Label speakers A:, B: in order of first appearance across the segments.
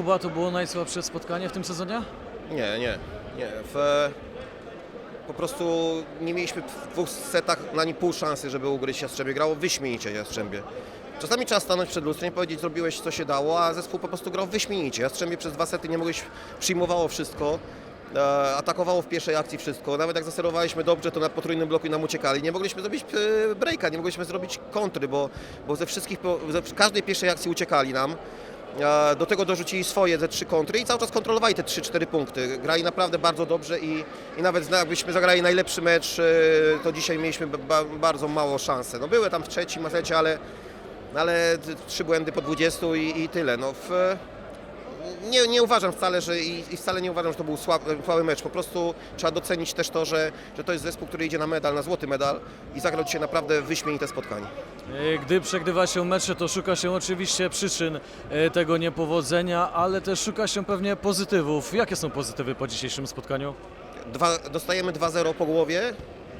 A: Kuba, to było najsłabsze spotkanie w tym sezonie?
B: Nie, nie, nie. W, po prostu nie mieliśmy w dwóch setach na nie pół szansy, żeby ugryźć Jastrzębie. Grało wyśmienicie Jastrzębie. Czasami trzeba stanąć przed lustrem i powiedzieć, zrobiłeś co się dało, a zespół po prostu grał wyśmienicie. Jastrzębie przez dwa sety nie mogłeś, przyjmowało wszystko, e, atakowało w pierwszej akcji wszystko. Nawet jak zaserowaliśmy dobrze, to na potrójnym bloku nam uciekali. Nie mogliśmy zrobić e, breaka, nie mogliśmy zrobić kontry, bo, bo ze wszystkich, ze każdej pierwszej akcji uciekali nam. E, Do tego dorzucili swoje ze trzy kontry i cały czas kontrolowali te 3-4 punkty. Grali naprawdę bardzo dobrze i, i nawet zna- jakbyśmy zagrali najlepszy mecz, e, to dzisiaj mieliśmy ba, bardzo mało szansy. No były tam w trzecim secie, ale, ale trzy błędy po 20 i, i tyle. No w, nie, nie uważam wcale, że i, i wcale nie uważam, że to był słaby, słaby mecz. Po prostu trzeba docenić też to, że, że to jest zespół, który idzie na medal, na złoty medal i zagrał dzisiaj naprawdę wyśmienite spotkanie.
A: E, Gdy przegrywa się mecze, to szuka się oczywiście przyczyn e, tego niepowodzenia, ale też szuka się pewnie pozytywów. Jakie są pozytywy po dzisiejszym spotkaniu?
B: Dwa, dostajemy 2-0 po głowie,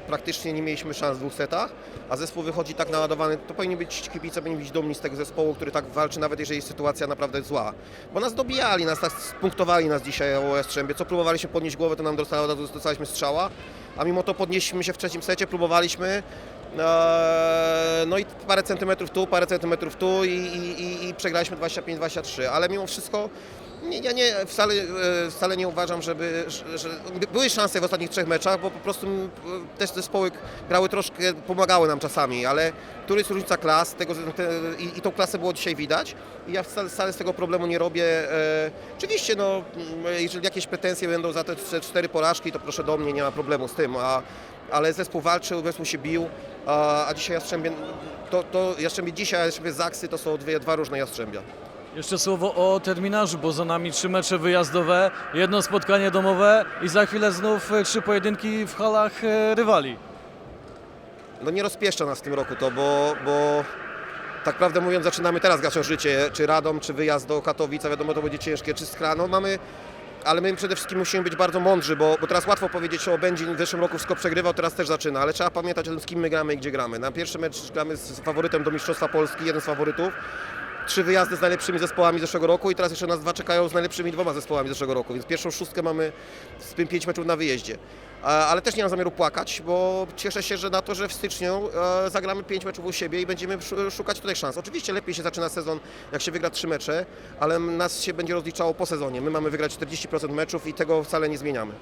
B: praktycznie nie mieliśmy szans w dwóch setach, a zespół wychodzi tak naładowany, to powinni być kibice, powinni być dumni z tego zespołu, który tak walczy, nawet jeżeli jest sytuacja naprawdę zła. Bo nas dobijali, nas tak punktowali nas dzisiaj o Jastrzębie, co próbowaliśmy podnieść głowę, to nam dostaliśmy strzała, a mimo to podnieśliśmy się w trzecim secie, próbowaliśmy, No i parę centymetrów tu, parę centymetrów tu i, i, i- przegraliśmy 25-23, ale mimo wszystko nie, ja nie, wcale, e, wcale nie uważam, żeby, że, że były szanse w ostatnich trzech meczach, bo po prostu też zespoły grały troszkę, pomagały nam czasami, ale tu jest różnica klas tego, te, i, i tą klasę było dzisiaj widać i ja wcale, wcale z tego problemu nie robię. E, oczywiście, no, jeżeli jakieś pretensje będą za te cztery porażki, to proszę do mnie, nie ma problemu z tym, a, ale zespół walczył, zespół się bił, a, a dzisiaj Jastrzębie, to, to Jastrzębie dzisiaj, a Jastrzębie Zaksy to są dwie, dwa różne Jastrzębia.
A: Jeszcze słowo o terminarzu, bo za nami trzy mecze wyjazdowe, jedno spotkanie domowe i za chwilę znów e, trzy pojedynki w halach e, rywali.
B: no nie rozpieszcza nas w tym roku to, bo, bo tak prawdę mówiąc zaczynamy teraz gasią życie, czy Radom, czy wyjazd do Katowic, a wiadomo to będzie ciężkie, czy Skra, no mamy, ale my przede wszystkim musimy być bardzo mądrzy, bo, bo teraz łatwo powiedzieć o Będzin, w zeszłym roku wszystko przegrywał, teraz też zaczyna, ale trzeba pamiętać o tym, z kim my gramy i gdzie gramy. Na pierwszy mecz gramy z faworytem do Mistrzostwa Polski, jeden z faworytów, trzy wyjazdy z najlepszymi zespołami zeszłego roku i teraz jeszcze nas dwa czekają z najlepszymi dwoma zespołami zeszłego roku, więc pierwszą szóstkę mamy z tym pięć meczów na wyjeździe. Ale też nie mam zamiaru płakać, bo cieszę się, że na to, że w styczniu e, zagramy pięć meczów u siebie i będziemy szu- szukać tutaj szans. Oczywiście lepiej się zaczyna sezon, jak się wygra trzy mecze, ale nas się będzie rozliczało po sezonie. My mamy wygrać 40% meczów i tego wcale nie zmieniamy.